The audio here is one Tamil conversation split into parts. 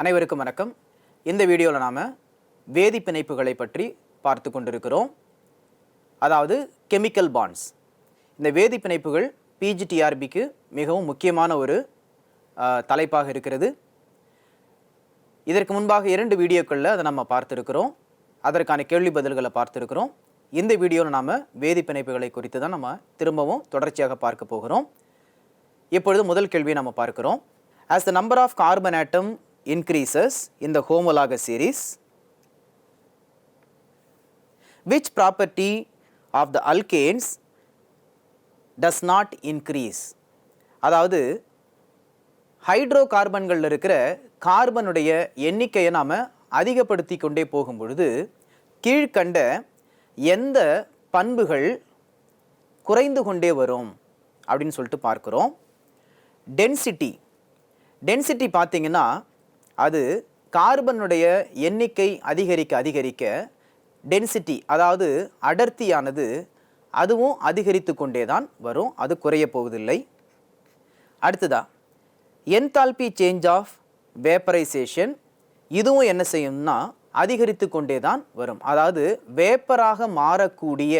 அனைவருக்கும் வணக்கம். இந்த வீடியோவில் நாம் வேதி பிணைப்புகளை பற்றி பார்த்து கொண்டிருக்கிறோம். அதாவது கெமிக்கல் பாண்ட்ஸ் இந்த வேதி பிணைப்புகள் பிஜிடிஆர்பிக்கு மிகவும் முக்கியமான ஒரு தலைப்பாக இருக்கிறது. இதற்கு முன்பாக இரண்டு வீடியோக்களில் அதை நம்ம பார்த்துருக்கிறோம். அதற்கான கேள்வி பதில்களை பார்த்துருக்கிறோம். இந்த வீடியோவில் நாம் வேதி பிணைப்புகளை குறித்து தான் நம்ம திரும்பவும் தொடர்ச்சியாக பார்க்க போகிறோம். இப்பொழுது முதல் கேள்வியை நம்ம பார்க்கிறோம். As the number of carbon atom increases in the homologous series. Which property of the alkanes does not increase? அதாவது ஹைட்ரோ கார்பன்களில் இருக்கிற கார்பனுடைய எண்ணிக்கையை நாம் அதிகப்படுத்தி கொண்டே போகும் பொழுது கீழ்க்கண்ட எந்த பண்புகள் குறைந்து கொண்டே வரும் அப்படின்னு சொல்லிட்டு பார்க்குறோம். டென்சிட்டி டென்சிட்டி பார்த்தீங்கன்னா அது கார்பனுடைய எண்ணிக்கை அதிகரிக்க அதிகரிக்க டென்சிட்டி அதாவது அடர்த்தியானது அதுவும் அதிகரித்து கொண்டே தான் வரும். அது குறைய போவதில்லை. அடுத்ததா என்தால்பி சேஞ்ச் ஆஃப் வேப்பரைசேஷன் இதுவும் என்ன செய்யும்னா அதிகரித்து கொண்டே தான் வரும். அதாவது வேப்பராக மாறக்கூடிய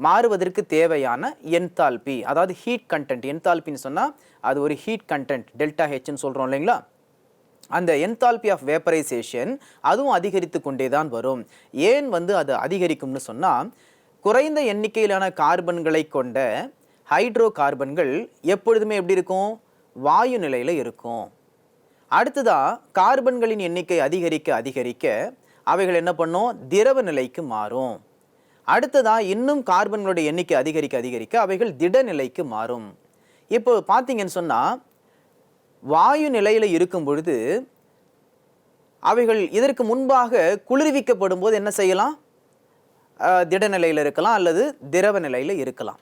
மாறுவதற்கு தேவையான என்தால்பி அதாவது ஹீட் கண்டென்ட் என்தால்பின்னு சொன்னால் அது ஒரு ஹீட் கண்டென்ட் டெல்டா ஹெச்னு சொல்கிறோம் இல்லைங்களா? அந்த என்தால்பி ஆஃப் வேப்பரைசேஷன் அதுவும் அதிகரித்து கொண்டே தான் வரும். ஏன் வந்து அது அதிகரிக்கும்னு சொன்னால் குறைந்த எண்ணிக்கையிலான கார்பன்களை கொண்ட ஹைட்ரோ கார்பன்கள் எப்பொழுதுமே எப்படி இருக்கும்? வாயு நிலையில் இருக்கும். அடுத்ததாக கார்பன்களின் எண்ணிக்கை அதிகரிக்க அதிகரிக்க அவைகள் என்ன பண்ணும்? திரவ நிலைக்கு மாறும். அடுத்ததாக இன்னும் கார்பன்களுடைய எண்ணிக்கை அதிகரிக்க அதிகரிக்க அவைகள் திட நிலைக்கு மாறும். இப்போ பார்த்தீங்கன்னு சொன்னால் வாயு நிலையில் இருக்கும் பொழுது அவைகள் இதற்கு முன்பாக குளிர்விக்கப்படும் போது என்ன செய்யலாம்? திட நிலையில் இருக்கலாம் அல்லது திரவ நிலையில் இருக்கலாம்.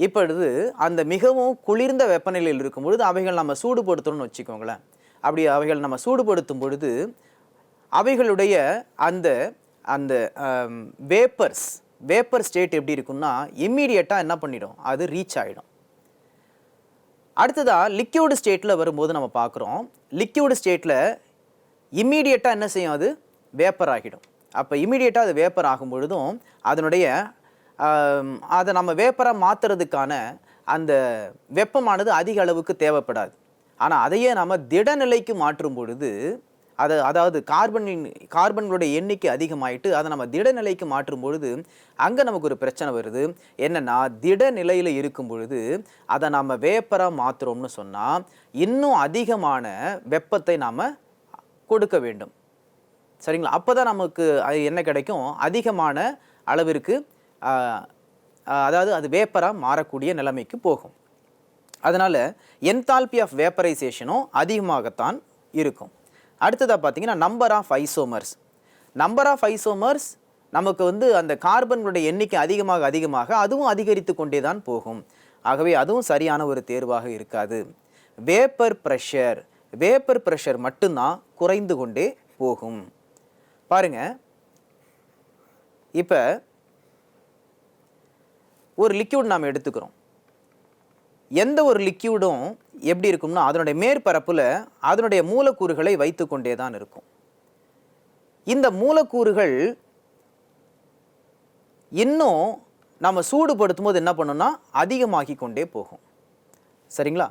இப்பொழுது அந்த மிகவும் குளிர்ந்த வெப்பநிலையில் இருக்கும் பொழுது அவைகள் நம்ம சூடுபடுத்தணும்னு வச்சுக்கோங்களேன். அப்படி அவைகள் நம்ம சூடுபடுத்தும் பொழுது அவைகளுடைய அந்த அந்த வேப்பர்ஸ் வேப்பர் ஸ்டேட் எப்படி இருக்கும்னா இம்மீடியட்டாக என்ன பண்ணிடும்? அது ரீச் ஆகிடும் அடுத்ததாக லிக்யூடு ஸ்டேட்டில் வரும்போது நம்ம பார்க்குறோம். லிக்யூடு ஸ்டேட்டில் இம்மீடியட்டாக என்ன செய்யும் அது? வேப்பர் ஆகிடும். அப்போ இம்மீடியட்டாக அது வேப்பர் ஆகும் பொழுதும் அதனுடைய அதை நம்ம வேப்பராக மாற்றுறதுக்கான அந்த வெப்பமானது அதிக அளவுக்கு தேவைப்படாது. ஆனால் அதையே நம்ம திடநிலைக்கு மாற்றும் பொழுது அது அதாவது கார்பனின் கார்பன்களுடைய எண்ணிக்கை அதிகமாயிட்டு அதை நம்ம திடநிலைக்கு மாற்றும் பொழுது அங்கே நமக்கு ஒரு பிரச்சனை வருது. என்னன்னா திடநிலையில் இருக்கும் பொழுது அதை நம்ம வேப்பராக மாற்றுறோம்னு சொன்னால் இன்னும் அதிகமான வெப்பத்தை நாம் கொடுக்க வேண்டும். சரிங்களா? அப்போ தான் நமக்கு அது என்ன கிடைக்கும்? அதிகமான அளவிற்கு அதாவது அது வேப்பராக மாறக்கூடிய நிலைமைக்கு போகும். அதனால் என்தால்பி ஆஃப் வேப்பரைசேஷனும் அதிகமாகத்தான் இருக்கும். அடுத்ததாக பார்த்தீங்கன்னா number of isomers number of isomers நமக்கு வந்து அந்த கார்பன்களுடைய எண்ணிக்கை அதிகமாக அதிகமாக அதுவும் அதிகரித்து கொண்டே தான் போகும். ஆகவே அதுவும் சரியான ஒரு தேர்வாக இருக்காது. வேப்பர் ப்ரெஷர் வேப்பர் ப்ரெஷர் மட்டும்தான் குறைந்து கொண்டே போகும். பாருங்க. இப்போ ஒரு லிக்யூட் நாம் எடுத்துக்கிறோம். எந்த ஒரு லிக்யூடும் எப்படி இருக்கும்னா அதனுடைய மேற்பரப்பில் அதனுடைய மூலக்கூறுகளை வைத்துக்கொண்டே தான் இருக்கும். இந்த மூலக்கூறுகள் இன்னும் நம்ம சூடுபடுத்தும் போது என்ன பண்ணும்னா அதிகமாகி கொண்டே போகும். சரிங்களா?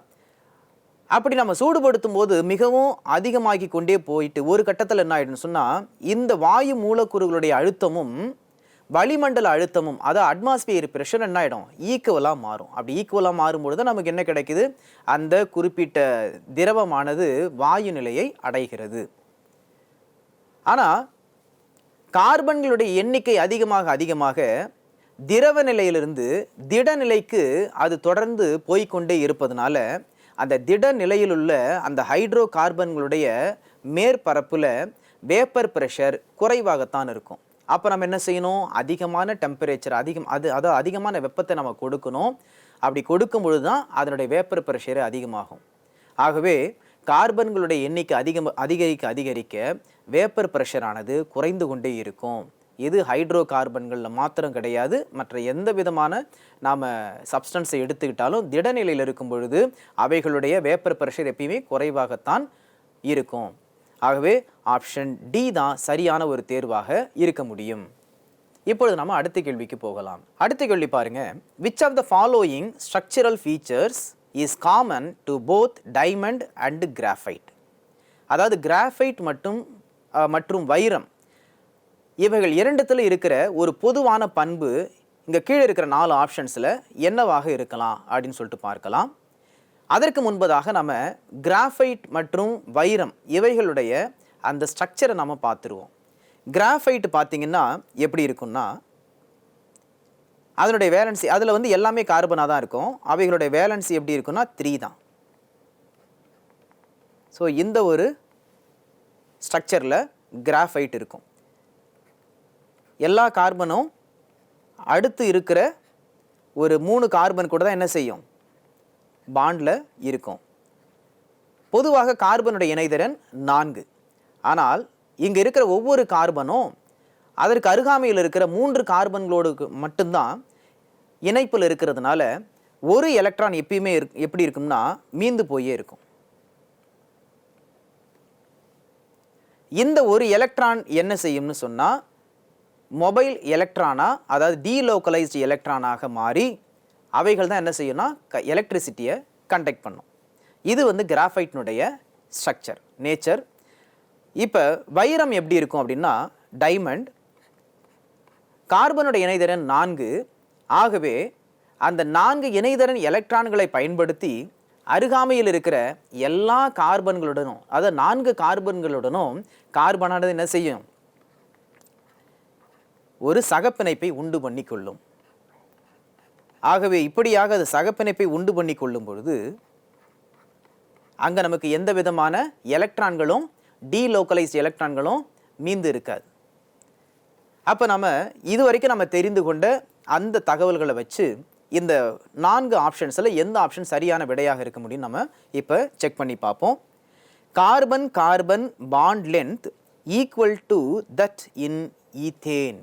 அப்படி நம்ம சூடுபடுத்தும் போது மிகவும் அதிகமாகி கொண்டே போயிட்டு ஒரு கட்டத்தில் என்ன ஆகிடும்னு சொன்னால் இந்த வாயு மூலக்கூறுகளுடைய அழுத்தமும் வளிமண்டல அழுத்தமும் அதாவது அட்மாஸ்பியர் ப்ரெஷர் என்ன ஆகிடும் ஈக்குவலாக மாறும். அப்படி ஈக்குவலாக மாறும்பொழுது நமக்கு என்ன கிடைக்குது? அந்த குறிப்பிட்ட திரவமானது வாயு நிலையை அடைகிறது. ஆனால் கார்பன்களுடைய எண்ணிக்கை அதிகமாக அதிகமாக திரவ நிலையிலிருந்து திடநிலைக்கு அது தொடர்ந்து போய்க்கொண்டே இருப்பதனால அந்த திட நிலையிலுள்ள அந்த ஹைட்ரோ கார்பன்களுடைய மேற்பரப்பில் வேப்பர் ப்ரெஷர் குறைவாகத்தான் இருக்கும். அப்போ நம்ம என்ன செய்யணும்? அதிகமான டெம்பரேச்சர் அதிகம் அது அதாவது அதிகமான வெப்பத்தை நம்ம கொடுக்கணும். அப்படி கொடுக்கும் பொழுது தான் அதனுடைய வேப்பர் ப்ரெஷர் அதிகமாகும். ஆகவே கார்பன்களுடைய எண்ணிக்கை அதிகம் அதிகரிக்க அதிகரிக்க வேப்பர் ப்ரெஷரானது குறைந்து கொண்டே இருக்கும். இது ஹைட்ரோ கார்பன்களில் மாத்திரம் கிடையாது. மற்ற எந்த விதமான நாம் சப்ஸ்டன்ஸை எடுத்துக்கிட்டாலும் திடநிலையில் இருக்கும் பொழுது அவைகளுடைய வேப்பர் ப்ரெஷர் எப்பயுமே குறைவாகத்தான் இருக்கும். ஆகவே ஆப்ஷன் டி தான் சரியான ஒரு தேர்வாக இருக்க முடியும். இப்பொழுது நம்ம அடுத்த கேள்விக்கு போகலாம். அடுத்த கேள்வி பாருங்க. Which of the following structural features is common to both diamond and graphite அதாவது கிராஃபைட் மற்றும் மற்றும் வைரம். இவைகள் இரண்டுத்தில் இருக்கிற ஒரு பொதுவான பண்பு இங்கே கீழே இருக்கிற நாலு ஆப்ஷன்ஸில் என்னவாக இருக்கலாம் அப்படின்னு சொல்லிட்டு பார்க்கலாம். அதற்கு முன்பதாக நம்ம கிராஃபைட் மற்றும் வைரம் இவைகளுடைய அந்த ஸ்ட்ரக்சரை நம்ம பார்த்துருவோம். கிராஃபைட் பார்த்தீங்கன்னா எப்படி இருக்கும்னா அதனுடைய வேலன்சி அதில் வந்து எல்லாமே கார்பனாக தான் இருக்கும். அவைகளுடைய வேலன்சி எப்படி இருக்குன்னா த்ரீ தான். ஸோ இந்த ஒரு ஸ்ட்ரக்சரில் கிராஃபைட் இருக்கும். எல்லா கார்பனும் அடுத்து இருக்கிற ஒரு மூணு கார்பன் கூட தான் என்ன செய்யும்? பாண்டில் இருக்கும். பொதுவாக கார்பனுடைய இணைதிறன் நான்கு. ஆனால் இங்கே இருக்கிற ஒவ்வொரு கார்பனும் அதற்கு அருகாமையில் இருக்கிற மூன்று கார்பன்களோடு மட்டும்தான் இணைப்பில் இருக்கிறதுனால ஒரு எலக்ட்ரான் எப்பயுமே இருக்- எப்படி இருக்கும்னா மீந்து போயே இருக்கும். இந்த ஒரு எலக்ட்ரான் என்ன செய்யும்னு சொன்னால் மொபைல் எலக்ட்ரானாக அதாவது டீலோக்கலைஸ்டு எலக்ட்ரானாக மாறி அவைகள் தான் என்ன செய்யும்னா க எலக்ட்ரிசிட்டியை கண்டக்ட் பண்ணும். இது வந்து கிராஃபைட்னுடைய ஸ்ட்ரக்சர் நேச்சர் இப்போ வைரம் எப்படி இருக்கும் அப்படின்னா டைமண்ட் கார்பனுடைய இணைதிறன் நான்கு. ஆகவே அந்த நான்கு இணைதிறன் எலக்ட்ரான்களை பயன்படுத்தி அருகாமையில் இருக்கிற எல்லா கார்பன்களுடனும் அதாவது நான்கு கார்பன்களுடனும் கார்பனானது என்ன செய்யும்? ஒரு சகப்பிணைப்பை உண்டு பண்ணி கொள்ளும் ஆகவே இப்படியாக அது சகப்பிணைப்பை உண்டு பண்ணி கொள்ளும் பொழுது அங்கே நமக்கு எந்த விதமான எலக்ட்ரான்களும் டீலோக்கலைஸ்ட் எலக்ட்ரான்களும் மீந்து இருக்காது. அப்போ நம்ம இது வரைக்கும் நம்ம தெரிந்து கொண்ட அந்த தகவல்களை வச்சு இந்த நான்கு ஆப்ஷன்ஸில் எந்த ஆப்ஷன் சரியான விடையாக இருக்க முடியும் நம்ம இப்போ செக் பண்ணி பார்ப்போம். Carbon carbon bond length equal to that in ethane.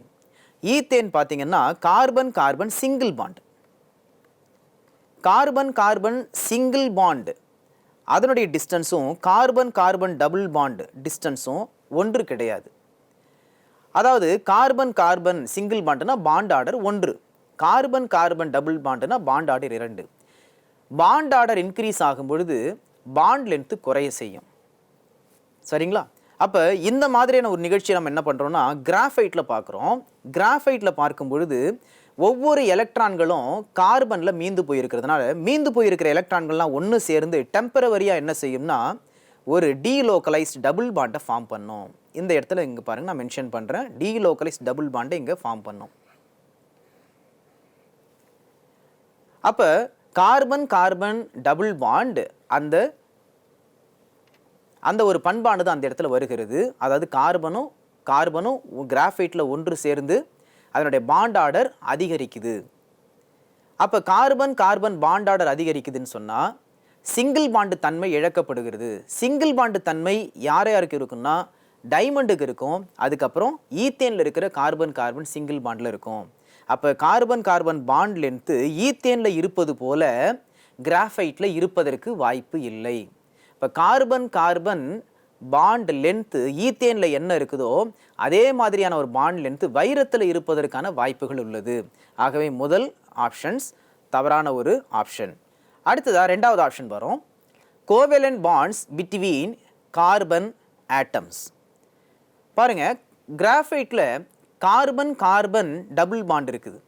Ethane பார்த்தீங்கன்னா carbon carbon single bond. Carbon carbon single bond அதனுடைய டிஸ்டன்ஸும் கார்பன் கார்பன் டபுள் பாண்டு டிஸ்டன்ஸும் ஒன்று கிடையாது. அதாவது கார்பன் கார்பன் சிங்கிள் பாண்டுனா பாண்ட் ஆர்டர் ஒன்று. கார்பன் கார்பன் டபுள் பாண்டுனா பாண்ட் ஆர்டர் இரண்டு. பாண்ட் ஆர்டர் இன்க்ரீஸ் ஆகும் பொழுது பாண்ட் லென்த்து குறைய செய்யும். சரிங்களா? அப்போ இந்த மாதிரியான ஒரு நிகழ்ச்சியை நம்ம என்ன பண்ணுறோம்னா கிராஃபைட்டில் பார்க்குறோம். கிராஃபைட்டில் பார்க்கும் பொழுது ஒவ்வொரு எலக்ட்ரான்களும் கார்பனில் மீந்து போயிருக்கிறதுனால மீந்து போயிருக்கிற எலக்ட்ரான்கள்லாம் ஒன்று சேர்ந்து டெம்பரவரியாக என்ன செய்யும்னா ஒரு டீலோக்கலைஸ்ட் டபுள் பாண்டை ஃபார்ம் பண்ணும். இந்த இடத்துல இங்கே பாருங்க நான் மென்ஷன் பண்ணுறேன் டீலோக்கலைஸ்ட் டபுள் பாண்டை இங்கே ஃபார்ம் பண்ணும். அப்போ கார்பன் கார்பன் டபுள் பாண்டு அந்த அந்த ஒரு பண்பானது அந்த இடத்துல வருகிறது. அதாவது கார்பனும் கார்பனும் கிராஃபைட்டில் ஒன்று சேர்ந்து அதனுடைய பாண்ட் ஆர்டர் அதிகரிக்குது. அப்போ கார்பன் கார்பன் பாண்ட் ஆர்டர் அதிகரிக்குதுன்னு சொன்னால் சிங்கிள் பாண்டு தன்மை இழக்கப்படுகிறது. சிங்கிள் பாண்டு தன்மை யார் யாருக்கு இருக்குன்னா டைமண்டுக்கு இருக்கும். அதுக்கப்புறம் ஈத்தேனில் இருக்கிற கார்பன் கார்பன் சிங்கிள் பாண்டில் இருக்கும். அப்போ கார்பன் கார்பன் பாண்ட் லென்த்து ஈத்தேனில் இருப்பது போல கிராஃபைட்டில் இருப்பதற்கு வாய்ப்பு இல்லை. இப்போ கார்பன் கார்பன் பாண்ட் லென்த்து ஈத்தேனில் என்ன இருக்குதோ அதே மாதிரியான ஒரு பாண்ட் லென்த்து வைரத்தில் இருப்பதற்கான வாய்ப்புகள் உள்ளது. ஆகவே முதல் ஆப்ஷன்ஸ் தவறான ஒரு ஆப்ஷன் அடுத்ததாக ரெண்டாவது ஆப்ஷன் வரும். Covalent bonds between carbon atoms பாருங்கள் கிராஃபைட்டில் கார்பன் கார்பன் டபுள் பாண்ட் இருக்குது.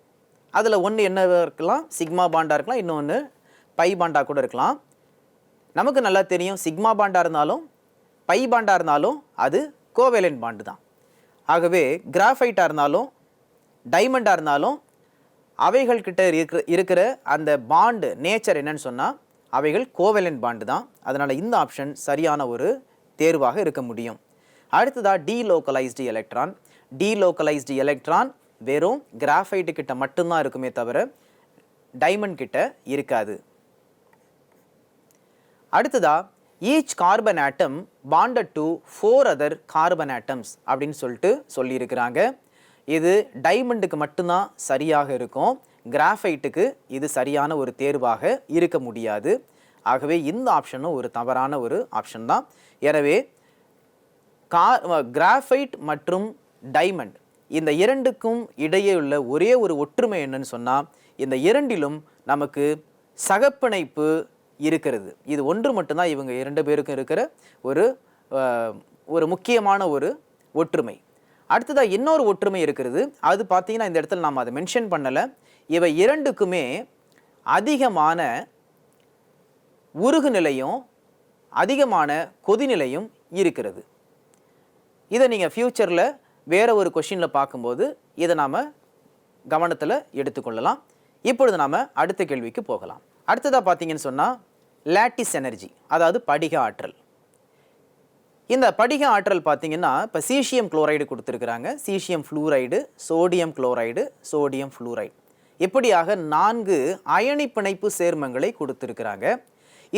அதில் ஒன்று என்ன இருக்கலாம்? சிக்மா பாண்டாக இருக்கலாம் இன்னொன்று பை பாண்டாக கூட இருக்கலாம். நமக்கு நல்லா தெரியும் சிக்மா பாண்டாக இருந்தாலும் பை பாண்டாக இருந்தாலும் அது கோவேலன் பாண்டு தான். ஆகவே கிராஃபைட்டாக இருந்தாலும் டைமண்டாக இருந்தாலும் அவைகள் கிட்ட இருக்கிற இருக்கிற அந்த பாண்டு நேச்சர் என்னன்னு சொன்னால் அவைகள் கோவேலன் பாண்டு தான். அதனால் இந்த ஆப்ஷன் சரியான ஒரு தேர்வாக இருக்க முடியும். அடுத்ததா டீலோக்கலைஸ்டு எலக்ட்ரான். டீலோக்கலைஸ்டு எலக்ட்ரான் வெறும் கிராஃபைட்டு கிட்ட மட்டும்தான் இருக்குமே தவிர டைமண்ட் கிட்ட இருக்காது. அடுத்ததாக each carbon atom bonded to four other carbon atoms அப்படின்னு சொல்லிட்டு சொல்லியிருக்கிறாங்க. இது டைமண்டுக்கு மட்டும்தான் சரியாக இருக்கும். கிராஃபைட்டுக்கு இது சரியான ஒரு தேர்வாக இருக்க முடியாது. ஆகவே இந்த ஆப்ஷனும் ஒரு தவறான ஒரு ஆப்ஷன் தான். எனவே கா கிராஃபைட் மற்றும் டைமண்ட் இந்த இரண்டுக்கும் இடையே உள்ள ஒரே ஒரு ஒற்றுமை என்னன்னு சொன்னால் இந்த இரண்டிலும் நமக்கு சகப்பிணைப்பு இருக்கிறது. இது ஒன்று மட்டும்தான் இவங்க இரண்டு பேருக்கும் இருக்கிற ஒரு ஒரு முக்கியமான ஒரு ஒற்றுமை. அடுத்ததாக இன்னொரு ஒற்றுமை இருக்கிறது. அது பார்த்தீங்கன்னா இந்த இடத்துல நாம் அதை மென்ஷன் பண்ணலை. இவை இரண்டுக்குமே அதிகமான உருகு நிலையும் அதிகமான கொதிநிலையும் இருக்கிறது. இதை நீங்கள் ஃப்யூச்சரில் வேறு ஒரு கொஷினில் பார்க்கும்போது இதை நாம் கவனத்தில் எடுத்துக்கொள்ளலாம். இப்பொழுது நாம் அடுத்த கேள்விக்கு போகலாம். அடுத்ததாக பார்த்தீங்கன்னு சொன்னால் லேட்டிஸ் எனர்ஜி அதாவது படிக ஆற்றல். இந்த படிக ஆற்றல் பார்த்தீங்கன்னா இப்போ சீசியம் குளோரைடு கொடுத்துருக்குறாங்க. Caesium fluoride sodium chloride sodium fluoride. இப்படியாக நான்கு அயனி பிணைப்பு சேர்மங்களை கொடுத்துருக்குறாங்க.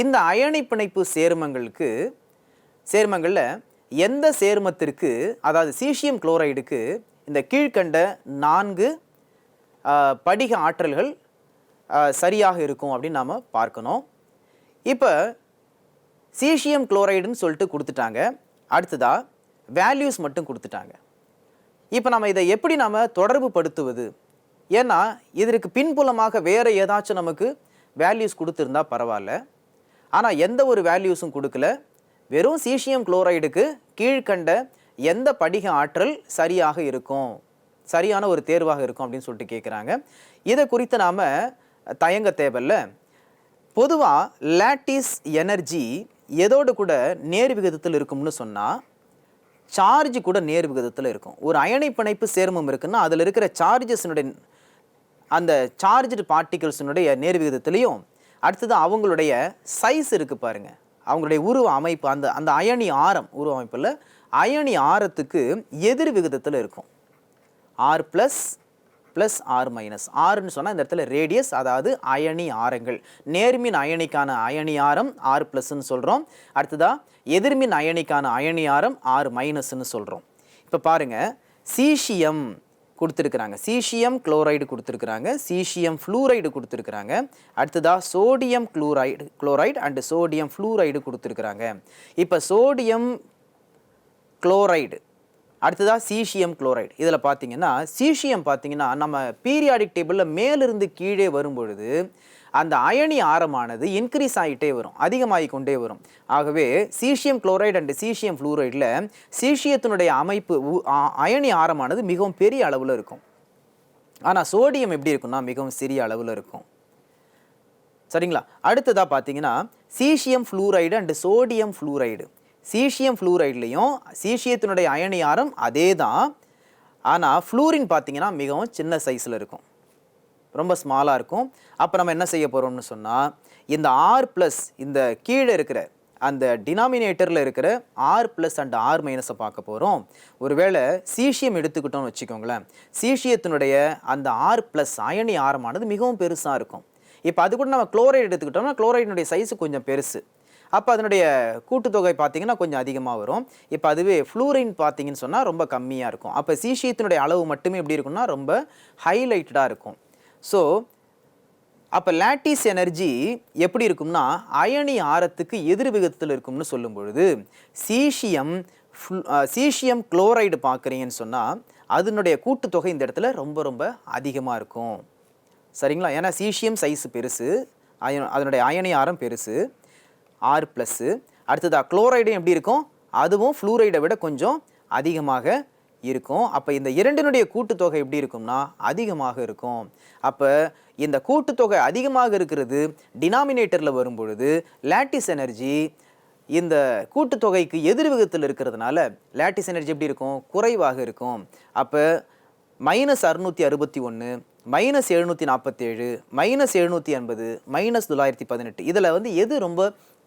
இந்த அயனி பிணைப்பு சேர்மங்களுக்கு சேர்மங்களில் எந்த சேர்மத்திற்கு அதாவது சீசியம் குளோரைடுக்கு இந்த கீழ்க்கண்ட நான்கு படிக ஆற்றல்கள் சரியாக இருக்கும் அப்படின்னு நாம் பார்க்கணும். இப்போ சீசியம் குளோரைடுன்னு சொல்லிட்டு கொடுத்துட்டாங்க. அடுத்ததாக வேல்யூஸ் மட்டும் கொடுத்துட்டாங்க. இப்போ நம்ம இதை எப்படி நாம் தொடர்பு படுத்துவது? ஏன்னா இதற்கு பின்புலமாக வேறு ஏதாச்சும் நமக்கு வேல்யூஸ் கொடுத்துருந்தா பரவாயில்ல. ஆனால் எந்த ஒரு வேல்யூஸும் கொடுக்கல. வெறும் சீசியம் குளோரைடுக்கு கீழ்க்கண்ட எந்த படிக ஆற்றல் சரியாக இருக்கும்? சரியான ஒரு தேர்வாக இருக்கும் அப்படின்னு சொல்லிட்டு கேட்குறாங்க இதை குறித்து நாம் தயங்க தேவையில்லை. பொதுவாக லேட்டிஸ் எனர்ஜி எதோடு கூட நேர் விகிதத்தில் இருக்கும்னு சொன்னால் சார்ஜ் கூட நேர் விகிதத்தில் இருக்கும். ஒரு அயனி பிணைப்பு சேர்மம் இருக்குன்னா அதில் இருக்கிற சார்ஜஸினுடைய அந்த சார்ஜ்டு பார்ட்டிகல்ஸினுடைய நேர் விகிதத்துலேயும் அடுத்தது அவங்களுடைய சைஸ் இருக்குது பாருங்கள் அவங்களுடைய உருவ அமைப்பு அந்த அந்த அயனி ஆரம் உருவ அமைப்பில் அயனி ஆரத்துக்கு எதிர் விகிதத்தில் இருக்கும். R plus plus R minus ஆறுன்னு சொன்னால் இந்த இடத்துல ரேடியஸ் அதாவது அயனி ஆரங்கள். நேர்மின் அயனிக்கான அயனி ஆரம் ஆர் ப்ளஸ்ன்னு சொல்கிறோம் அடுத்ததாக எதிர்மின் அயனிக்கான அயனி ஆரம் ஆர் மைனஸ்ன்னு சொல்கிறோம் இப்போ பாருங்கள் சீசியம் கொடுத்துருக்குறாங்க. சீசியம் குளோரைடு கொடுத்துருக்குறாங்க. சீசியம் ஃப்ளூரைடு கொடுத்துருக்குறாங்க. அடுத்ததாக sodium chloride chloride and sodium fluoride கொடுத்துருக்குறாங்க. இப்போ சோடியம் குளோரைடு அடுத்ததாக சீசியம் குளோரைடு. இதில் பார்த்தீங்கன்னா சீசியம் பார்த்தீங்கன்னா நம்ம பீரியாடிக் டேபிளில் மேலிருந்து கீழே வரும்பொழுது அந்த அயனி ஆரமானது இன்க்ரீஸ் ஆகிட்டே வரும் அதிகமாகி கொண்டே வரும். ஆகவே சீசியம் குளோரைடு அண்ட் சீசியம் ஃப்ளூரைடில் சீசியத்தினுடைய அமைப்பு அயனி ஆரமானது மிகவும் பெரிய அளவில் இருக்கும். ஆனால் சோடியம் எப்படி இருக்கும்னா மிகவும் சிறிய அளவில் இருக்கும். சரிங்களா? அடுத்ததாக பார்த்தீங்கன்னா caesium fluoride and sodium fluoride. Caesium ஃப்ளூரைட்லேயும் சீசியத்தினுடைய அயனி ஆரம் அதே தான் ஆனால் ஃப்ளூரின் பார்த்திங்கன்னா மிகவும் சின்ன சைஸில் இருக்கும். ரொம்ப ஸ்மாலாக இருக்கும். அப்போ நம்ம என்ன செய்ய போகிறோம்னு சொன்னால் இந்த ஆர் ப்ளஸ் இந்த கீழே இருக்கிற அந்த டினாமினேட்டரில் இருக்கிற ஆர் ப்ளஸ் அண்ட் ஆர் மைனஸை பார்க்க போகிறோம் ஒருவேளை சீசியம் எடுத்துக்கிட்டோம்னு வச்சுக்கோங்களேன் சீசியத்தினுடைய அந்த ஆர் ப்ளஸ் அயனி ஆரமானது மிகவும் பெருசாக இருக்கும். இப்போ அது கூட நம்ம குளோரைடு எடுத்துக்கிட்டோம்னா குளோரைடினுடைய சைஸு கொஞ்சம் பெருசு. அப்போ அதனுடைய கூட்டுத்தொகை பார்த்தீங்கன்னா கொஞ்சம் அதிகமாக வரும். இப்போ அதுவே ஃப்ளூரின் பார்த்தீங்கன்னு சொன்னால் ரொம்ப கம்மியாக இருக்கும். அப்போ சீசியத்தினுடைய அளவு மட்டுமே எப்படி இருக்கும்னா ரொம்ப ஹைலைட்டடாக இருக்கும். ஸோ அப்போ லேட்டிஸ் எனர்ஜி எப்படி இருக்கும்னா அயனி ஆரத்துக்கு எதிர் விகிதத்தில் இருக்கும்னு சொல்லும் பொழுது சீசியம் ஃப்ளு- சீசியம் குளோரைடு பார்க்குறீங்கன்னு சொன்னால் அதனுடைய கூட்டுத்தொகை இந்த இடத்துல ரொம்ப ரொம்ப அதிகமாக இருக்கும். சரிங்களா? ஏன்னா சீசியம் சைஸ் பெருசு அயன் அதனுடைய அயனி ஆரம் பெருசு. ஆர் ப்ளஸ்ஸு அடுத்ததாக குளோரைடும் எப்படி இருக்கும்? அதுவும் ஃப்ளூரைடை விட கொஞ்சம் அதிகமாக இருக்கும். அப்போ இந்த இரண்டினுடைய கூட்டுத்தொகை எப்படி இருக்கும்னா அதிகமாக இருக்கும். அப்போ இந்த கூட்டுத்தொகை அதிகமாக இருக்கிறது டினாமினேட்டரில் வரும்பொழுது லேட்டிஸ் எனர்ஜி இந்த கூட்டுத்தொகைக்கு எதிர் விகிதத்தில் இருக்கிறதுனால லேட்டிஸ் எனர்ஜி எப்படி இருக்கும்? குறைவாக இருக்கும். அப்போ மைனஸ் அறுநூற்றி அறுபத்தி ஒன்று மைனஸ் எழுநூற்றி நாற்பத்தேழு மைனஸ் எழுநூற்றி எண்பது மைனஸ் தொள்ளாயிரத்தி பதினெட்டு இதில் வந்து எது ரொம்ப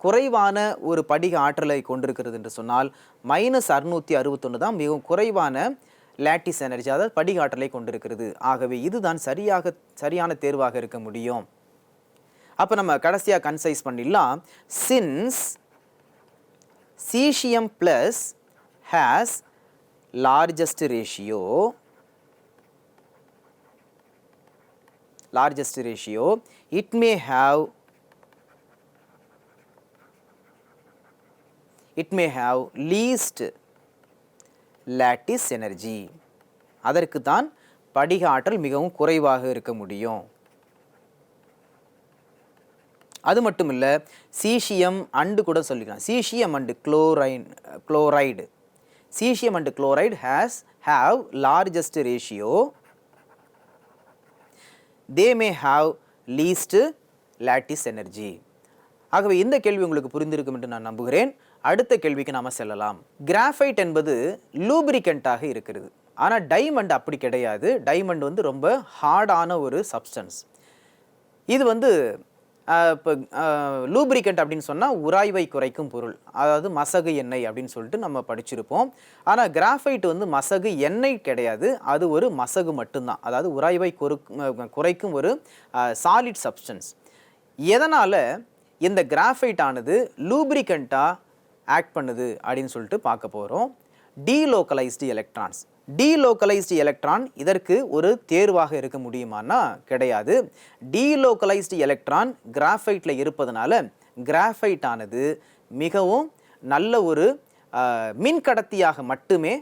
குறைவான ஒரு படிக ஆற்றலை கொண்டிருக்கிறது என்று சொன்னால் மைனஸ் அறுநூற்றி அறுபத்தொன்று தான் மிகவும் குறைவான லேட்டிஸ் எனர்ஜி அதாவது படிக ஆற்றலை கொண்டிருக்கிறது. ஆகவே இதுதான் சரியாக சரியான தேர்வாக இருக்க முடியும். அப்போ நம்ம கடைசியாக கன்சைஸ் பண்ணிடலாம். Since cesium plus has largest ratio largest ratio it may have it may have least lattice energy அதற்கு தான் படிக ஆற்றல் மிகவும் குறைவாக இருக்க முடியும். அது மட்டும் இல்லை சீசியம் அண்டு கூட சொல்லிக்கலாம். Caesium and chlorine chloride caesium and chloride has have largest ratio they may have least lattice energy ஆகவே இந்த கேள்வி உங்களுக்கு புரிந்திருக்கும் என்று நான் நம்புகிறேன். அடுத்த கேள்விக்கு நாம் செல்லலாம். கிராஃபைட் என்பது லூப்ரிகண்டாக இருக்கிறது. ஆனால் டைமண்ட் அப்படி கிடையாது. டைமண்ட் வந்து ரொம்ப ஹார்டான ஒரு சப்ஸ்டன்ஸ் இது வந்து இப்போ லூப்ரிகண்ட் அப்படின்னு சொன்னால் உராய்வை குறைக்கும் பொருள். அதாவது மசகு எண்ணெய் அப்படின்னு சொல்லிட்டு நம்ம படிச்சிருப்போம். ஆனால் கிராஃபைட் வந்து மசகு எண்ணெய் கிடையாது. அது ஒரு மசகு மட்டும்தான். அதாவது உராய்வை குறைக்கும் ஒரு சாலிட் சப்ஸ்டன்ஸ் எதனால் இந்த கிராஃபைட் ஆனது லூப்ரிகண்ட்டாக ஆக்ட் பண்ணுது அப்படின்னு சொல்லிட்டு பார்க்க போகிறோம் டீலோக்கலைஸ்டு எலக்ட்ரான்ஸ். டீலோக்கலைஸ்டு எலக்ட்ரான் இதற்கு ஒரு தேர்வாக இருக்க முடியுமானா கிடையாது. டீலோக்கலைஸ்டு எலக்ட்ரான் கிராஃபைட்டில் இருப்பதனால கிராஃபைட் ஆனது மிகவும் நல்ல ஒரு மின்கடத்தியாக மட்டுமே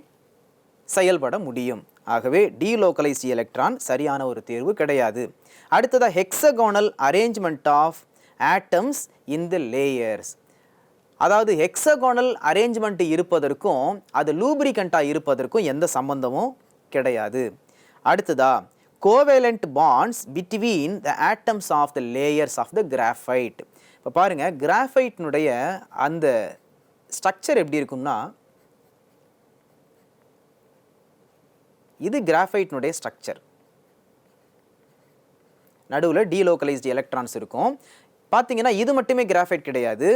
செயல்பட முடியும். ஆகவே டீலோக்கலைஸ்டு எலக்ட்ரான் சரியான ஒரு தேர்வு கிடையாது. அடுத்ததாக hexagonal arrangement of atoms in the layers அதாவது ஹெக்ஸகோனல் அரேஞ்ச்மெண்ட் இருப்பதற்கும் அது லூப்ரிகண்ட்டாக இருப்பதற்கும் எந்த சம்பந்தமும் கிடையாது. அடுத்ததா covalent bonds between the atoms of the layers of the graphite இப்போ பாருங்கள் கிராஃபைட்னுடைய அந்த ஸ்ட்ரக்சர் எப்படி இருக்கும்னா இது கிராஃபைட்னுடைய ஸ்ட்ரக்சர் நடுவில் டீலோக்கலைஸ்டு எலக்ட்ரான்ஸ் இருக்கும். பார்த்தீங்கன்னா இது மட்டுமே கிராஃபைட் கிடையாது.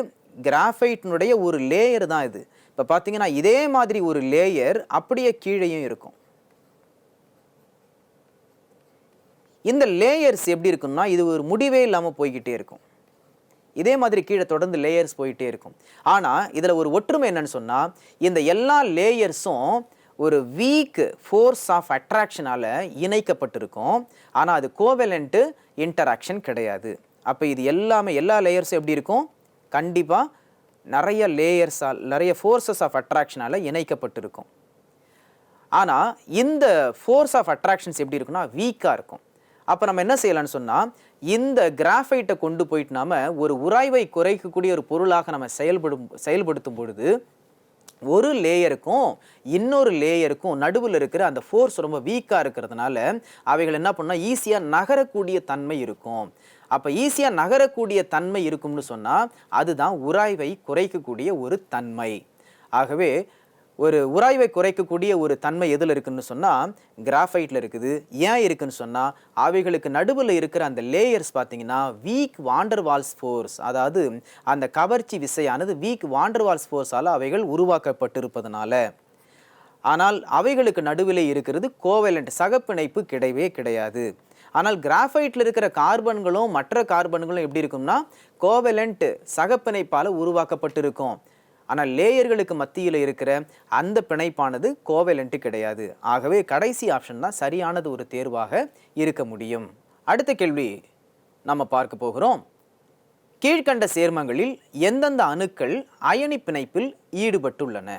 கிராஃபைட்னுடைய ஒரு லேயர் தான் இது. இப்போ பார்த்தீங்கன்னா இதே மாதிரி ஒரு லேயர் அப்படியே கீழேயும் இருக்கும். இந்த லேயர்ஸ் எப்படி இருக்கும்னா இது ஒரு முடிவே இல்லாமல் போய்கிட்டே இருக்கும். இதே மாதிரி கீழே தொடர்ந்து லேயர்ஸ் போயிட்டே இருக்கும். ஆனால் இதில் ஒரு ஒற்றுமை என்னன்னு சொன்னால் இந்த எல்லா லேயர்ஸும் ஒரு வீக் ஃபோர்ஸ் ஆஃப் அட்ராக்ஷனால் இணைக்கப்பட்டிருக்கும். ஆனால் அது கோவலண்ட்டு இன்டராக்ஷன் கிடையாது. அப்போ இது எல்லாமே எல்லா லேயர்ஸும் எப்படி இருக்கும்? கண்டிப்பாக நிறைய லேயர்ஸால் நிறைய ஃபோர்ஸஸ் ஆஃப் அட்ராக்ஷனால் இணைக்கப்பட்டிருக்கும். ஆனால் இந்த ஃபோர்ஸ் ஆஃப் அட்ராக்ஷன்ஸ் எப்படி இருக்குன்னா வீக்காக இருக்கும். அப்போ நம்ம என்ன செய்யலாம்னு சொன்னால் இந்த கிராஃபைட்டை கொண்டு போயிட்டு நாம ஒரு உராய்வை குறைக்கக்கூடிய ஒரு பொருளாக நம்ம செயல்படும் செயல்படுத்தும் பொழுது ஒரு லேயருக்கும் இன்னொரு லேயருக்கும் நடுவில் இருக்கிற அந்த ஃபோர்ஸ் ரொம்ப வீக்காக இருக்கிறதுனால அவைகள் என்ன பண்ணால் ஈஸியாக நகரக்கூடிய தன்மை இருக்கும். அப்போ ஈஸியாக நகரக்கூடிய தன்மை இருக்கும்னு சொன்னால் அதுதான் உராய்வை குறைக்கக்கூடிய ஒரு தன்மை. ஆகவே ஒரு உராய்வை குறைக்கக்கூடிய ஒரு தன்மை எதில் இருக்குதுன்னு சொன்னால் கிராஃபைட்டில் இருக்குது. ஏன் இருக்குதுன்னு சொன்னால் அவைகளுக்கு நடுவில் இருக்கிற அந்த லேயர்ஸ் பார்த்தீங்கன்னா வீக் வாண்டர்வால்ஸ் ஃபோர்ஸ் அதாவது அந்த கவர்ச்சி விசையானது வீக் வாண்டர்வால்ஸ் ஃபோர்ஸால் அவைகள் உருவாக்கப்பட்டிருப்பதனால. ஆனால் அவைகளுக்கு நடுவிலே இருக்கிறது கோவலண்ட் சகப்பிணைப்பு கிடையவே கிடையாது. ஆனால் கிராஃபைட்டில் இருக்கிற கார்பன்களும் மற்ற கார்பன்களும் எப்படி இருக்கும்னா கோவலண்ட் சகப்பிணைப்பால் உருவாக்கப்பட்டிருக்கும். ஆனால் லேயர்களுக்கு மத்தியில் இருக்கிற அந்த பிணைப்பானது கோவலண்ட்டு கிடையாது. ஆகவே கடைசி ஆப்ஷன் தான் சரியானது ஒரு தேர்வாக இருக்க முடியும். அடுத்த கேள்வி நம்ம பார்க்க போகிறோம். கீழ்க்கண்ட சேர்மங்களில் எந்தெந்த அணுக்கள் அயனி பிணைப்பில் ஈடுபட்டுள்ளன?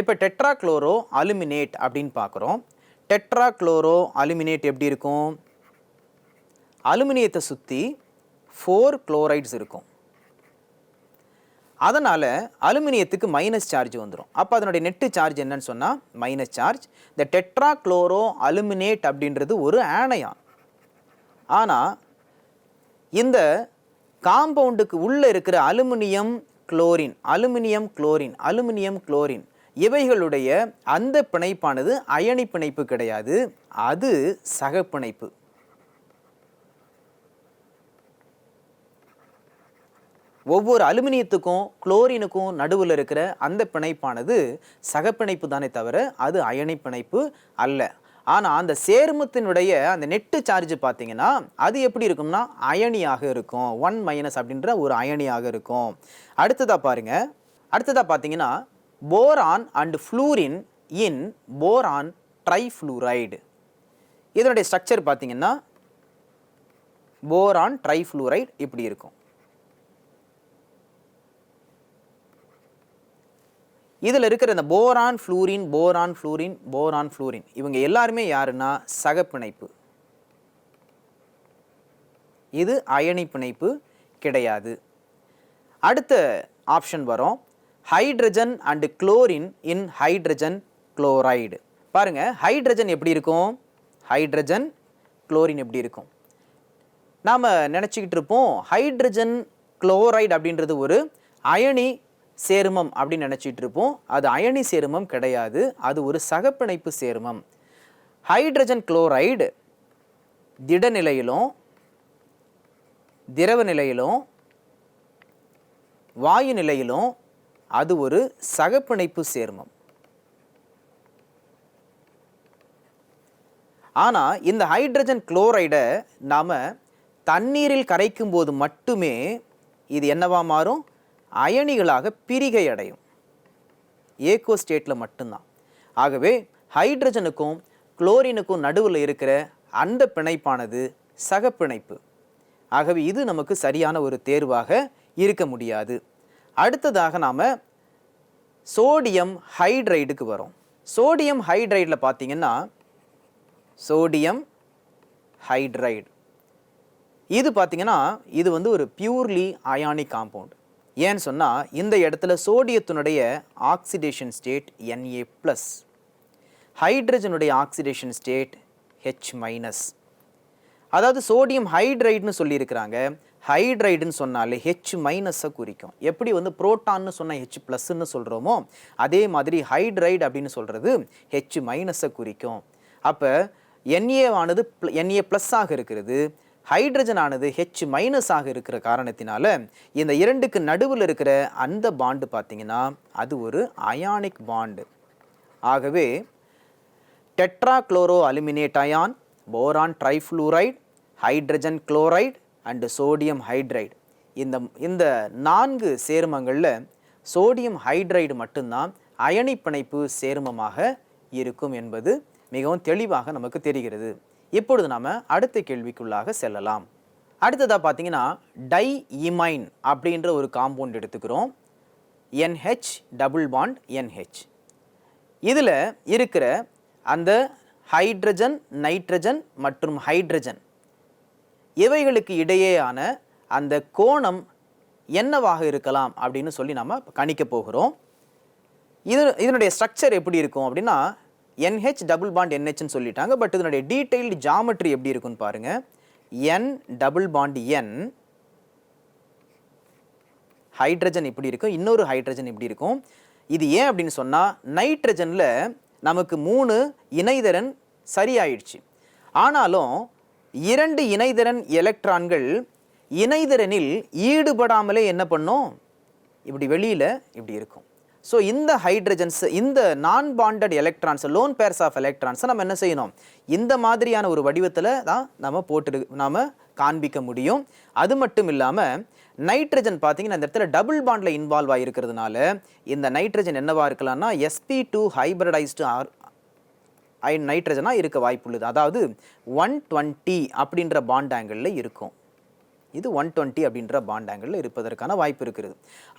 இப்போ டெட்ராக்ளோரோ அலுமினேட் அப்படின்னு பார்க்குறோம். டெட்ராக்ளோரோ அலுமினேட் எப்படி இருக்கும்? அலுமினியத்தை சுற்றி ஃபோர் குளோரைட்ஸ் இருக்கும். அதனால் அலுமினியத்துக்கு மைனஸ் சார்ஜ் வந்துடும் அப்போ அதனுடைய நெட்டு சார்ஜ் என்னன்னு சொன்னால் மைனஸ் சார்ஜ் இந்த டெட்ரா குளோரோ அலுமினேட் அப்படின்றது ஒரு ஆனையான் ஆனால் இந்த காம்பவுண்டுக்கு உள்ளே இருக்கிற aluminium chlorine aluminium chlorine aluminium chlorine இவைகளுடைய அந்த பிணைப்பானது அயனி பிணைப்பு கிடையாது. அது சகப்பிணைப்பு ஒவ்வொரு அலுமினியத்துக்கும் குளோரினுக்கும் நடுவில் இருக்கிற அந்த பிணைப்பானது சகப்பிணைப்பு தானே தவிர அது அயனி பிணைப்பு அல்ல. ஆனால் அந்த சேர்மத்தினுடைய அந்த நெட்டு சார்ஜ் பார்த்தீங்கன்னா அது எப்படி இருக்கும்னா அயனியாக இருக்கும். ஒன் மைனஸ் அப்படின்ற ஒரு அயனியாக இருக்கும். அடுத்ததாக பாருங்க. அடுத்ததாக பார்த்தீங்கன்னா boron and fluorine in boron trifluoride. இதனுடைய ஸ்ட்ரக்சர் பார்த்தீங்கன்னா போரான் ட்ரைஃப்ளூரைடு இப்படி இருக்கும். இதில் இருக்கிற இந்த boron fluorine boron fluorine boron fluorine இவங்க எல்லாருமே யாருன்னா சகப்பிணைப்பு. இது அயனி பிணைப்பு கிடையாது. அடுத்த ஆப்ஷன் வரும். Hydrogen and chlorine in hydrogen chloride. பாருங்க ஹைட்ரஜன் எப்படி இருக்கும்? ஹைட்ரஜன் குளோரின் எப்படி இருக்கும்? நாம் நினச்சிக்கிட்டு இருப்போம் ஹைட்ரஜன் குளோரைடு அப்படின்றது ஒரு அயனி சேர்மம் அப்படின்னு நினச்சிட்டு இருப்போம் அது அயனி சேர்மம் கிடையாது. அது ஒரு சகப்பிணைப்பு சேர்மம். ஹைட்ரஜன் குளோரைடு திடநிலையிலும் திரவ நிலையிலும் வாயு நிலையிலும் அது ஒரு சகப்பிணைப்பு சேர்மம். ஆனால் இந்த ஹைட்ரஜன் குளோரைடை நாம் தண்ணீரில் கரைக்கும் போது மட்டுமே இது என்னவா மாறும்? அயனிகளாக பிரிகை அடையும் ஏகோ ஸ்டேட்டில் மட்டும்தான். ஆகவே ஹைட்ரஜனுக்கும் குளோரினுக்கும் நடுவில் இருக்கிற அந்த பிணைப்பானது சகப்பிணைப்பு. ஆகவே இது நமக்கு சரியான ஒரு தேர்வாக இருக்க முடியாது. அடுத்ததாக நாம் சோடியம் ஹைட்ரைடுக்கு வரோம். சோடியம் ஹைட்ரைடில் பார்த்தீங்கன்னா சோடியம் ஹைட்ரைடு இது பார்த்திங்கன்னா இது வந்து ஒரு பியூர்லி அயானிக் காம்பவுண்ட் ஏன்னு சொன்னால் இந்த இடத்துல சோடியத்தினுடைய ஆக்சிடேஷன் ஸ்டேட் என்ஏ ப்ளஸ் ஹைட்ரஜனுடைய ஆக்சிடேஷன் ஸ்டேட் ஹெச் மைனஸ் அதாவது சோடியம் ஹைட்ரைடுன்னு சொல்லியிருக்கிறாங்க. ஹைட்ரைடுன்னு சொன்னாலே ஹெச் மைனஸை குறிக்கும். எப்படி வந்து புரோட்டான்னு சொன்னால் ஹெச் ப்ளஸ்ன்னு சொல்கிறோமோ அதே மாதிரி ஹைட்ரைடு அப்படின்னு சொல்கிறது ஹெச் மைனஸை குறிக்கும். அப்போ என்ஏவானது என்ஏ ப்ளஸ் ஆக இருக்கிறது. ஹைட்ரஜன் ஆனது ஹெச் மைனஸ் ஆக இருக்கிற காரணத்தினால இந்த இரண்டுக்கு நடுவில் இருக்கிற அந்த பாண்டு பார்த்தீங்கன்னா அது ஒரு அயானிக் பாண்டு ஆகவே tetrachloro aluminate ion boron trifluoride hydrogen chloride and sodium hydride இந்த இந்த நான்கு சேர்மங்களில் சோடியம் ஹைட்ரைடு மட்டும்தான் அயனி பிணைப்பு சேர்மமாக இருக்கும் என்பது மிகவும் தெளிவாக நமக்கு தெரிகிறது. இப்பொழுது நாம் அடுத்த கேள்விக்குள்ளாக செல்லலாம். அடுத்ததாக பார்த்தீங்கன்னா டை இமைன் அப்படின்ற ஒரு காம்பவுண்ட் எடுத்துக்கிறோம். NH double bond NH. இதில் இருக்கிற அந்த ஹைட்ரஜன் நைட்ரஜன் மற்றும் ஹைட்ரஜன் இவைகளுக்கு இடையேயான அந்த கோணம் என்னவாக இருக்கலாம் அப்படின்னு சொல்லி நம்ம கணிக்க போகிறோம். இது இதனுடைய ஸ்ட்ரக்சர் எப்படி இருக்கும் அப்படின்னா என்ஹெச் டபுள் பாண்ட் என்ஹெச்னு சொல்லிட்டாங்க. பட் இதனுடைய டீட்டெயில்டு ஜாமெட்ரி எப்படி இருக்குன்னு பாருங்க. N double bond N hydrogen இப்படி இருக்கும். இன்னொரு ஹைட்ரஜன் இப்படி இருக்கும். இது ஏன் அப்படின்னு சொன்னால் நைட்ரஜனில் நமக்கு மூணு இணைதரன் சரியாயிடுச்சு. ஆனாலும் இரண்டு இணைதரன் எலக்ட்ரான்கள் இணைதரனில் ஈடுபடாமலே என்ன பண்ணும்? இப்படி வெளியில் இப்படி இருக்கும். ஸோ இந்த ஹைட்ரஜன்ஸ் இந்த non bonded electrons lone pairs of எலக்ட்ரான்ஸை நம்ம என்ன செய்யணும்? இந்த மாதிரியான ஒரு வடிவத்தில் தான் நம்ம போட்டு நாம் காண்பிக்க முடியும். அது மட்டும் இல்லாமல் நைட்ரஜன் பார்த்தீங்கன்னா இந்த இடத்துல டபுள் பாண்டில் இன்வால்வ் ஆகிருக்கிறதுனால இந்த நைட்ரஜன் என்னவாக இருக்கலாம்னா எஸ்பி டூ ஹைப்ரடைஸ்டு ஆர் ஐ நைட்ரஜனாக இருக்க வாய்ப்புள்ளது. அதாவது ஒன் டுவெண்ட்டி அப்படின்ற பாண்ட் ஆங்கிளில் இருக்கும். இது ஒன் டுவெண்ட்டி அப்படின்ற பாண்ட் ஆங்கிளில் இருப்பதற்கான வாய்ப்பு இருக்கிறது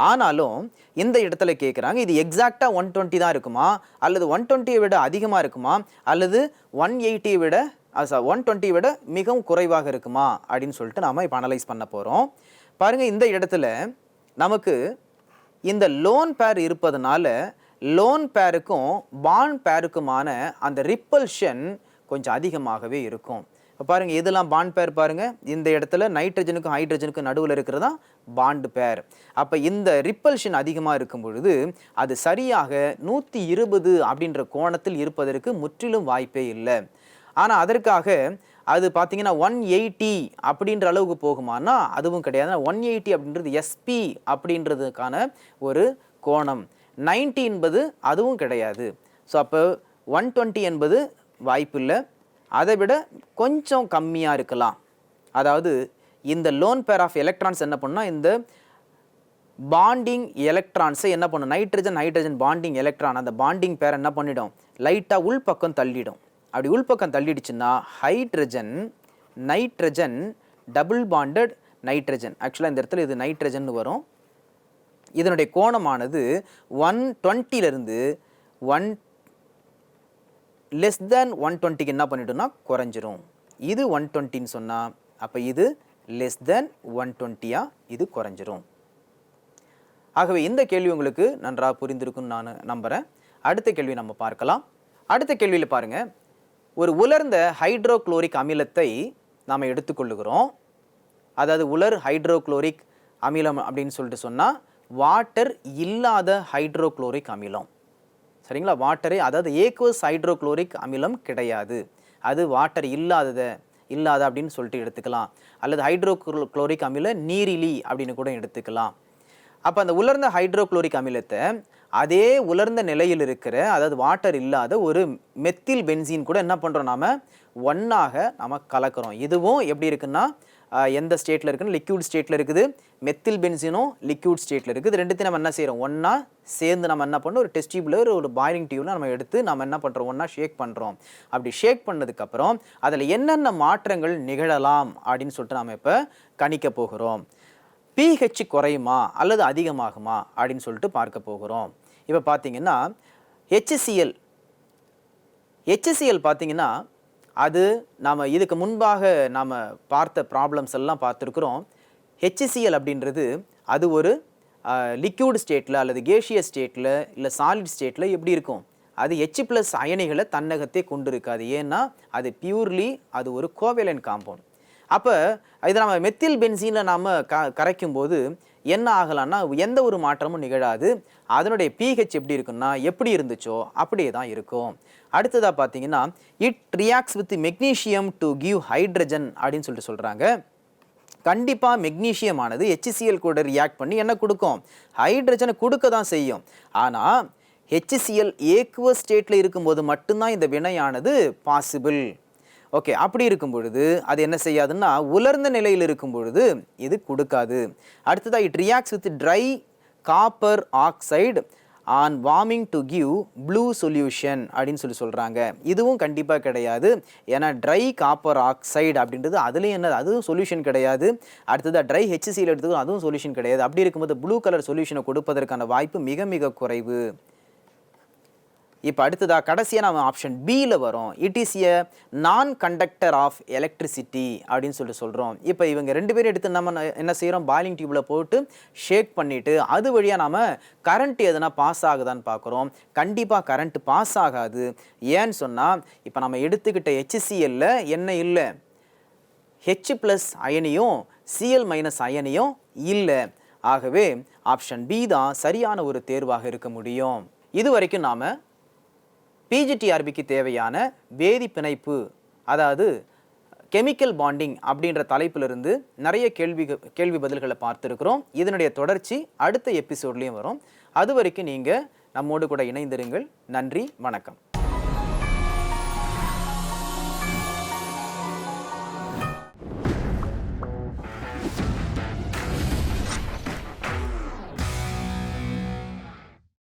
ஆனாலும் இந்த இடத்துல கேட்குறாங்க இது எக்ஸாக்டாக ஒன் டுவெண்ட்டி தான் இருக்குமா? அல்லது ஒன் டுவெண்ட்டியை விட அதிகமாக இருக்குமா? அல்லது ஒன் எயிட்டியை விட ஒன் டுவெண்ட்டியை விட மிகவும் குறைவாக இருக்குமா? அப்படின்னு சொல்லிட்டு நாம் இப்போ அனலைஸ் பண்ண போகிறோம் பாருங்கள் இந்த இடத்துல நமக்கு இந்த லோன் பேர் இருப்பதனால லோன் பேருக்கும் பாண்ட் பேருக்குமான அந்த ரிப்பல்ஷன் கொஞ்சம் அதிகமாகவே இருக்கும். பாருங்கள் இதெல்லாம் பாண்ட் பேர் பாருங்கள் இந்த இடத்துல நைட்ரஜனுக்கும் ஹைட்ரஜனுக்கும் நடுவில் இருக்கிறதா பாண்டு பேர் அப்போ இந்த ரிப்பல்ஷன் அதிகமாக இருக்கும் பொழுது அது சரியாக நூற்றி இருபது அப்படின்ற கோணத்தில் இருப்பதற்கு முற்றிலும் வாய்ப்பே இல்லை. ஆனால் அதற்காக அது பார்த்தீங்கன்னா ஒன் எயிட்டி அப்படின்ற அளவுக்கு போகுமானா அதுவும் கிடையாது. ஒன் எயிட்டி அப்படின்றது எஸ்பி அப்படின்றதுக்கான ஒரு கோணம். 90 என்பது அதுவும் கிடையாது. ஸோ அப்போ ஒன் டுவெண்ட்டி என்பது வாய்ப்பில்லை அதை விட கொஞ்சம் கம்மியாக இருக்கலாம். அதாவது இந்த லோன் பேர் ஆஃப் எலக்ட்ரான்ஸ் என்ன பண்ணால் இந்த பாண்டிங் எலக்ட்ரான்ஸை என்ன பண்ணும்? நைட்ரஜன் ஹைட்ரஜன் பாண்டிங் எலக்ட்ரான் அந்த பாண்டிங் பேர் என்ன பண்ணிடும்? லைட்டாக உள்பக்கம் தள்ளிடும். அப்படி உள்பக்கம் தள்ளிடுச்சுன்னா hydrogen nitrogen double bonded nitrogen ஆக்சுவலாக இந்த இடத்துல இது நைட்ரஜன் வரும். இதனுடைய கோணமானது ஒன் டுவெண்ட்டிலிருந்து ஒன் லெஸ் தேன் ஒன் டுவெண்ட்டிக்கு என்ன பண்ணிட்டோம்னா குறைஞ்சிரும். இது ஒன் டுவெண்ட்டின்னு சொன்னால் அப்போ இது லெஸ் தேன் ஒன் டுவெண்ட்டியாக இது குறைஞ்சிரும். ஆகவே இந்த கேள்வி உங்களுக்கு நன்றாக புரிந்திருக்குன்னு நான் நம்புகிறேன் அடுத்த கேள்வி நம்ம பார்க்கலாம். அடுத்த கேள்வியில் பாருங்கள் ஒரு உலர்ந்த ஹைட்ரோக்ளோரிக் அமிலத்தை நாம் எடுத்துக்கொள்ளுகிறோம். அதாவது உலர் ஹைட்ரோக்ளோரிக் அமிலம் அப்படின்னு சொல்லிட்டு சொன்னால் வாட்டர் இல்லாத ஹைட்ரோக்ளோரிக் அமிலம். சரிங்களா? வாட்டரே அதாவது ஏக்வஸ் ஹைட்ரோக்ளோரிக் அமிலம் கிடையாது. அது வாட்டர் இல்லாதத இல்லாத அப்படின்னு சொல்லிட்டு எடுத்துக்கலாம். அல்லது ஹைட்ரோக்ளோரிக் அமில நீரிலி அப்படின்னு கூட எடுத்துக்கலாம். அப்போ அந்த உலர்ந்த ஹைட்ரோக்ளோரிக் அமிலத்தை அதே உலர்ந்த நிலையில் இருக்கிற அதாவது வாட்டர் இல்லாத ஒரு மெத்தில் பென்சின் கூட என்ன பண்ணுறோம் நாம? ஒன்றாக நாம் கலக்கிறோம். இதுவும் எப்படி இருக்குன்னா எந்த ஸ்டேட்டில் இருக்குன்னு லிக்யூட் ஸ்டேட்டில் இருக்குது. மெத்தில் பென்சினும் லிக்யூட் ஸ்டேட்டில் இருக்குது. ரெண்டுத்தையும் நம்ம என்ன செய்கிறோம் ஒன்றா சேர்ந்து நம்ம என்ன பண்ணோம் ஒரு டெஸ்ட் டியூப்ல ஒரு பாயிலிங் டியூப்ல நம்ம எடுத்து நம்ம என்ன பண்ணுறோம் ஒன்றா ஷேக் பண்ணுறோம் அப்படி ஷேக் பண்ணதுக்கப்புறம் அதில் என்னென்ன மாற்றங்கள் நிகழலாம் அப்படின்னு சொல்லிட்டு நாம் இப்போ கணிக்க போகிறோம். பிஹெச் குறையுமா? அல்லது அதிகமாகுமா? அப்படின்னு சொல்லிட்டு பார்க்க போகிறோம். இப்போ பார்த்தீங்கன்னா ஹெச்சிஎல் ஹெச்சிஎல் பார்த்தீங்கன்னா அது நாம் இதுக்கு முன்பாக நாம் பார்த்த ப்ராப்ளம்ஸ் எல்லாம் பார்த்துருக்குறோம். ஹெச்சிசிஎல் அப்படின்றது அது ஒரு லிக்யூடு ஸ்டேட்டில் அல்லது கேஷியஸ் ஸ்டேட்டில் இல்லை சாலிட் ஸ்டேட்டில் எப்படி இருக்கும்? அது ஹெச் ப்ளஸ் அயனிகளை தன்னகத்தே கொண்டு இருக்காது ஏன்னா அது பியூர்லி அது ஒரு கோவேலன் காம்பவுண்ட் அப்போ இதை நம்ம மெத்தில் பென்சீனில் நாம் க கரைக்கும் போது என்ன ஆகலான்னா எந்த ஒரு மாற்றமும் நிகழாது. அதனுடைய பிஹெச் எப்படி இருக்குன்னா எப்படி இருந்துச்சோ அப்படியே தான் இருக்கும். அடுத்ததாக பார்த்தீங்கன்னா it reacts with magnesium to give hydrogen அப்படின்னு சொல்லிட்டு சொல்கிறாங்க கண்டிப்பாக மெக்னீஷியம் ஆனது HCl கூட ரியாக்ட் பண்ணி என்ன கொடுக்கும்? ஹைட்ரஜனை கொடுக்க தான் செய்யும். ஆனால் ஹெச்சிசிஎல் ஏக்குவ ஸ்டேட்டில் இருக்கும்போது மட்டும்தான் இந்த வினையானது பாசிபிள் ஓகே அப்படி இருக்கும் பொழுது அது என்ன செய்யாதுன்னா உலர்ந்த நிலையில் இருக்கும் பொழுது இது கொடுக்காது. அடுத்ததாக it reacts with dry copper oxide on warming to give blue solution அப்படின்னு சொல்லி சொல்கிறாங்க இதுவும் கண்டிப்பாக கிடையாது. ஏன்னா ட்ரை காப்பர் ஆக்சைடு அப்படின்றது அதுலேயும் என்ன அதுவும் சொல்யூஷன் கிடையாது. அடுத்ததாக ட்ரை ஹெச்சிசியில் எடுத்துக்கோ அதுவும் சொல்யூஷன் கிடையாது. அப்படி இருக்கும்போது ப்ளூ கலர் சொல்யூஷனை கொடுப்பதற்கான வாய்ப்பு மிக மிக குறைவு. இப்போ அடுத்ததாக கடைசியாக நம்ம ஆப்ஷன் பியில் வரும். இட் இஸ் எ நான் கண்டக்டர் ஆஃப் எலக்ட்ரிசிட்டி அப்படின்னு சொல்லிட்டு சொல்கிறோம் இப்போ இவங்க ரெண்டு பேரும் எடுத்து நம்ம என்ன செய்கிறோம் பாயிலிங் டியூப்பில் போட்டு ஷேக் பண்ணிவிட்டு அது வழியாக நாம் கரண்ட் எதனா பாஸ் ஆகுதான்னு பார்க்குறோம். கண்டிப்பாக கரண்ட் பாஸ் ஆகாது. ஏன்னு சொன்னால் இப்போ நம்ம எடுத்துக்கிட்ட ஹெச்சிசிஎல்ல என்ன இல்லை? ஹெச் ப்ளஸ் அயனியும் சிஎல் மைனஸ் அயனியும் இல்லை. ஆகவே ஆப்ஷன் பி தான் சரியான ஒரு தேர்வாக இருக்க முடியும். இது வரைக்கும் நாம் பிஜிடிஆர்பிக்கு தேவையான வேதி பிணைப்பு அதாவது கெமிக்கல் பாண்டிங் அப்படின்ற தலைப்பிலிருந்து நிறைய கேள்வி கேள்வி பதில்களை பார்த்துருக்குறோம். இதனுடைய தொடர்ச்சி அடுத்த எபிசோட்லேயும் வரும். அது வரைக்கும் நீங்கள் நம்மோடு கூட இணைந்திருங்கள். நன்றி வணக்கம்.